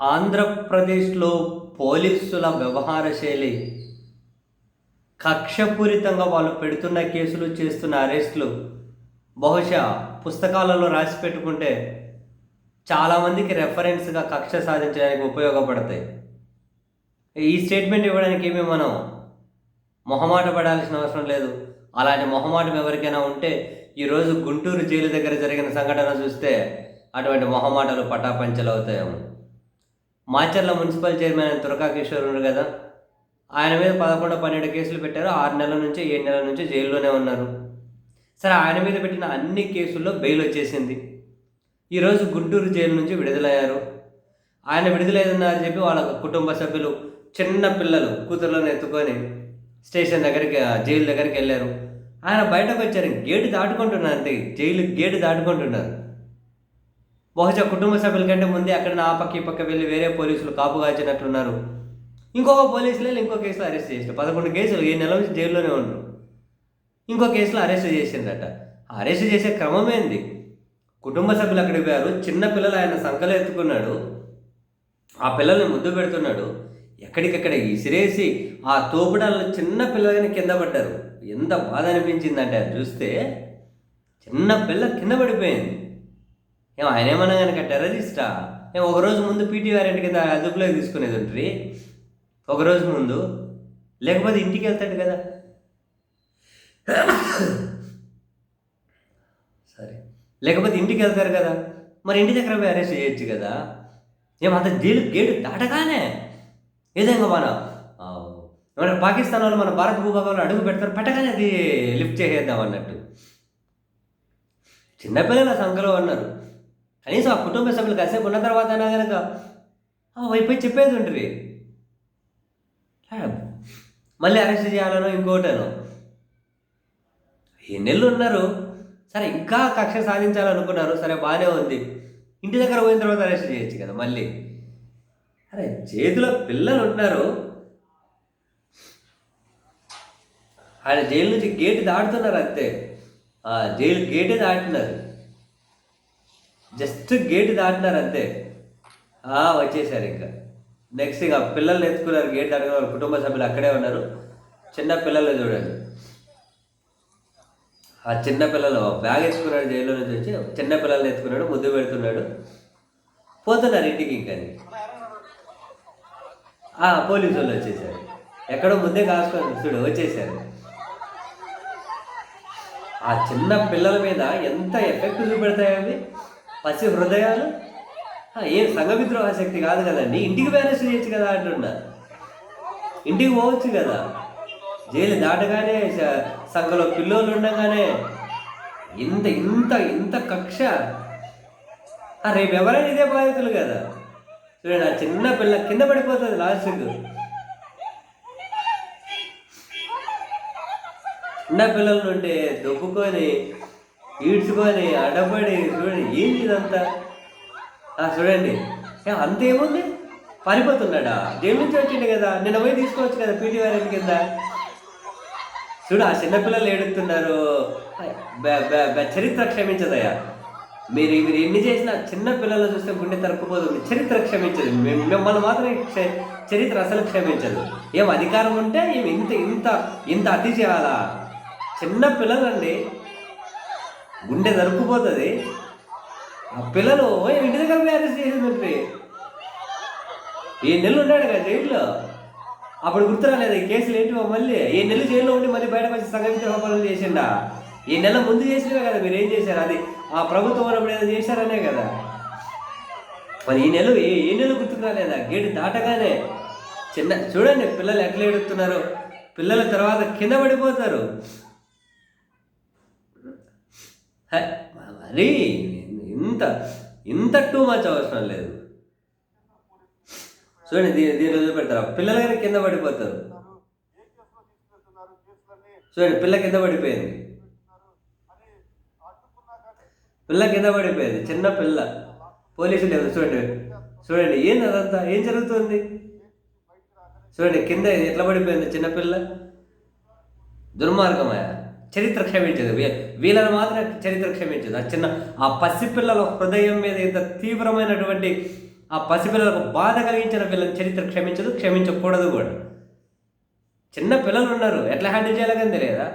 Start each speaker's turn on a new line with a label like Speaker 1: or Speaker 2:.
Speaker 1: ఆంధ్రప్రదేశ్లో పోలీసుల వ్యవహార శైలి కక్షపూరితంగా వాళ్ళు పెడుతున్న కేసులు చేస్తున్న అరెస్టులు బహుశా పుస్తకాలలో రాసి పెట్టుకుంటే చాలామందికి రెఫరెన్స్గా కక్ష సాధించడానికి ఉపయోగపడతాయి. ఈ స్టేట్మెంట్ ఇవ్వడానికి ఏమీ మనం మొహమాట పడాల్సిన అవసరం లేదు. అలాంటి మొహమాటం ఎవరికైనా ఉంటే ఈరోజు గుంటూరు జైలు దగ్గర జరిగిన సంఘటన చూస్తే అటువంటి మొహమాటలు పటాపంచలు అవుతాయేమో మాచర్ల మున్సిపల్ చైర్మన్ తురకా కిషోర్ ఉన్నారు కదా. ఆయన మీద పదకొండు పన్నెండు కేసులు పెట్టారు. ఆరు నెలల నుంచి ఏడు నెలల నుంచి జైల్లోనే ఉన్నారు. సరే ఆయన మీద పెట్టిన అన్ని కేసుల్లో బెయిల్ వచ్చేసింది. ఈరోజు గుంటూరు జైలు నుంచి విడుదలయ్యారు. ఆయన విడుదలయ్యారని చెప్పి వాళ్ళ కుటుంబ సభ్యులు చిన్న పిల్లలు కూతుర్లను ఎత్తుకొని స్టేషన్ దగ్గరికి జైలు దగ్గరికి వెళ్ళారు. ఆయన బయటకు వచ్చారు. గేటు దాటుకుంటున్నారు అంతే. జైలు గేటు దాటుకుంటున్నారు. బహుశా కుటుంబ సభ్యుల కంటే ముందే అక్కడ నా పక్క ఈ పక్క వెళ్ళి వేరే పోలీసులు కాపు కాచినట్లున్నారు ఇంకొక పోలీసులు వెళ్ళి ఇంకో కేసులో అరెస్ట్ చేసారు పదకొండు కేసులు ఏ నెల నుంచి జైల్లోనే ఉండరు. ఇంకో కేసులో అరెస్ట్ చేసిందట అరెస్ట్ చేసే క్రమమేంది కుటుంబ సభ్యులు అక్కడికి పోయారు. చిన్న పిల్లలు ఆయన సంకలు ఎత్తుకున్నాడు. ఆ పిల్లల్ని ముద్దు పెడుతున్నాడు. ఎక్కడికక్కడ ఇసిరేసి ఆ తోపుడాల చిన్న పిల్లలని కింద పడ్డారు. ఎంత బాధ అనిపించిందంటే అది చూస్తే చిన్న పిల్ల కింద పడిపోయింది. ఏం ఆయన ఏమన్నా కనుక టెర్రరిస్టా ఏం ఒకరోజు ముందు పీటీ వారెంట్ కింద అదుపులోకి తీసుకునేది ఉంటుంది ఒకరోజు ముందు. లేకపోతే ఇంటికి వెళ్తాడు కదా. సరే. లేకపోతే ఇంటికి వెళ్తారు కదా. మరి ఇంటి దగ్గర పోయి అరెస్ట్ చేయొచ్చు కదా. ఏమంత గేడు గేడు దాటగానే ఏదైనా మన ఆ, పాకిస్తాన్ వాళ్ళు మన భారత భూభాగంలో అడుగు పెడతారు పెట్టగానే అది లిఫ్ట్ చేసేద్దాం అన్నట్టు. చిన్నపిల్లల సంఖ్యలో ఉన్నారు కనీసం ఆ కుటుంబ సభ్యులు కాసేపు ఉన్న తర్వాత అయినా కనుక అయిపోయి చెప్పేది ఉంటుంది మళ్ళీ అరెస్ట్ చేయాలనో ఇంకోటనో. ఈ నెలలు ఉన్నారు? సరే ఇంకా కక్ష సాధించాలనుకున్నారు. సరే బాగానే ఉంది. ఇంటి దగ్గర పోయిన తర్వాత అరెస్ట్ చేయొచ్చు కదా మళ్ళీ. అరే చేతిలో పిల్లలు ఉన్నారు ఆయన జైలు నుంచి గేట్ దాటుతున్నారు అంతే. జైలు గేటే దాటినారు. జస్ట్ గేట్ దాటినారు అంతే వచ్చేసారు ఇంకా. నెక్స్ట్ ఇక పిల్లల్ని ఎత్తుకున్నారు గేట్ దాటుకున్న వాళ్ళ కుటుంబ సభ్యులు అక్కడే ఉన్నారు. చిన్న పిల్లలు చూడండి. ఆ చిన్న పిల్లలు బ్యాగ్ ఎత్తుకున్నాడు జైల్లో నుంచి వచ్చి చిన్న పిల్లల్ని ఎత్తుకున్నాడు ముద్దు పెడుతున్నాడు. పోతున్నారు ఇంటికి ఇంకా పోలీసు వాళ్ళు వచ్చేసారు. ఎక్కడో ముందే కాసుకొని చూడు వచ్చేసారు. ఆ చిన్న పిల్లల మీద ఎంత ఎఫెక్ట్ చూపెడతాయి అవి? పసి హృదయాలు? ఏం సంఘ విద్రోహ శక్తి కాదు కదండి ఇంటికి బ్యాలెన్స్ చేయొచ్చు కదా అంటున్నా. ఇంటికి పోవచ్చు కదా. జైలు దాటగానే సంఘలో పిల్లోళ్ళు ఉండగానే ఇంత ఇంత ఇంత కక్ష. రేపు ఎవరైనా ఇదే బాధితులు కదా. చూడండి ఆ చిన్న పిల్ల కింద పడిపోతుంది లాస్ట్కు. చిన్న పిల్లల నుండి దొబ్బుకొని ఈడ్చుకొని అడబడి చూడండి ఏంది ఇదంతా? ఆ, చూడండి. అంతేముంది? పారిపోతున్నాడా జైలు నుంచి వచ్చిండు కదా? నిన్న పోయి తీసుకోవచ్చు కదా పీటీ వారెంట్ కింద. చూడు ఆ చిన్నపిల్లలు ఏడుతున్నారు చరిత్ర క్షమించదయ్యా. మీరు మీరు ఎన్ని చేసినా చిన్న పిల్లలు చూస్తే గుండె తరుక్కుపోతుంది చరిత్ర క్షమించదు. మేము మిమ్మల్ని మాత్రం చరిత్ర అసలు క్షమించదు. ఏం అధికారం ఉంటే ఏం ఇంత ఇంత ఇంత అతి చేయాలా చిన్న పిల్లలండి గుండె తరుక్కుపోతుంది ఆ పిల్లలు ఇంటి దగ్గర మ్యారేజ్ చేసిందంటే ఏ నెలలు ఉన్నాడు కదా జైల్లో? అప్పుడు గుర్తురాలేదు ఈ కేసులు ఏంటివో మళ్ళీ? ఏ నెల జైల్లో ఉండి మళ్ళీ బయటకు వచ్చి సంఘ విద్రోహ పనులు చేసిండా? ఈ నెల ముందు చేసినవే కదా మీరు ఏం చేశారు? అది ఆ ప్రభుత్వం ఉన్నప్పుడు ఏదో చేశారనే కదా. మరి ఈ నెల ఏ ఏ నెల గుర్తుకు రాలేదా గేటు దాటగానే చిన్న చూడండి పిల్లలు ఎట్లా ఎడుతున్నారు పిల్లల తర్వాత కింద పడిపోతారు. హ, మరీ ఇంత ఇంత టూ మచ్ అవసరం లేదు. చూడండి దీని దీని రోజు పెడతారు? పిల్లలు కానీ కింద పడిపోతారు. చూడండి పిల్ల కింద పడిపోయింది. పిల్ల కింద పడిపోయింది చిన్న పిల్ల. పోలీసులు లేదు చూడండి. చూడండి ఏంది అదంతా? ఏం జరుగుతుంది? చూడండి కింద ఎట్లా పడిపోయింది చిన్నపిల్ల దుర్మార్గమయ్యా చరిత్ర క్షమించదు వీళ్ళని మాత్రం చరిత్ర క్షమించదు ఆ చిన్న ఆ పసిపిల్లల హృదయం మీద ఇంత తీవ్రమైనటువంటి ఆ పసిపిల్లలకు బాధ కలిగించిన పిల్లల చరిత్ర క్షమించదు క్షమించకూడదు కూడా. చిన్న పిల్లలు ఉన్నారు. ఎట్లా హ్యాండిల్ చేయాలని తెలియదా?